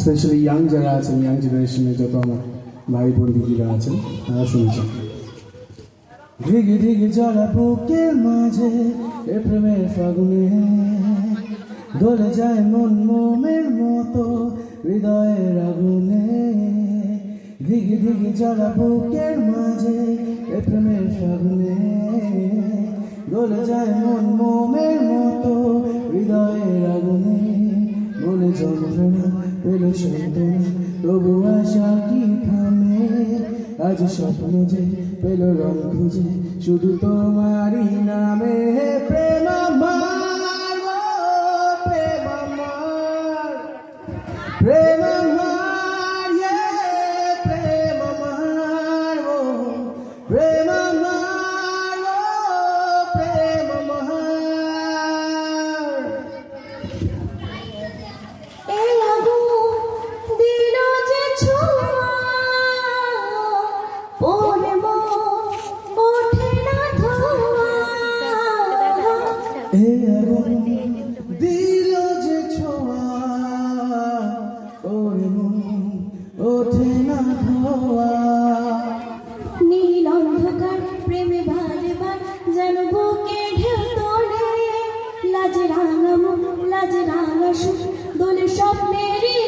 Specially young যারা আছেন young জেনারেশনের যত আমার ভাই বোন দিদিরা আছেন, তারা শুনছেন। জ্বালা বুকের মাঝে এ প্রেমের ফাগুনে যায় মন মোমের মতো হৃদয়ের আগুনে। ধিগে ধিগে জ্বালা বুকের মাঝে এ প্রেমের ফাগুনে দোলে যায় মন মোমের সান্ত্বনা তবু আশা কি থামে আজ স্বপ্ন যে পেল রং খুঁজে, শুধু তোমারই নামে। প্রেম প্রেম প্রেম প্রেম দিল যে ছোঁয়া ওরে মন ওঠে না নীল অন্ধকার প্রেমে ভারে বার যেন বুকে ঢেউ লাজ রাঙা লাজ রাঙা সুখ দোলে স্বপ্নেরই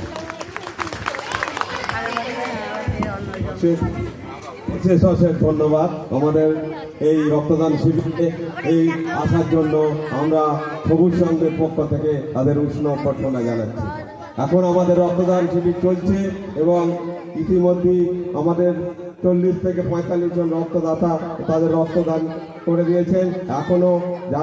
ইউ অশেষ ধন্যবাদ। আমাদের এই রক্তদান শিবিরে এই আসার জন্য আমরা সবুজ সংঘের পক্ষ থেকে তাদের উষ্ণ অভ্যর্থনা জানাচ্ছি। এখন আমাদের রক্তদান শিবির চলছে এবং ইতিমধ্যেই আমাদের চল্লিশ থেকে পঁয়তাল্লিশ জন রক্তদাতা তাদের রক্তদান করে দিয়েছেন। এখনও যারা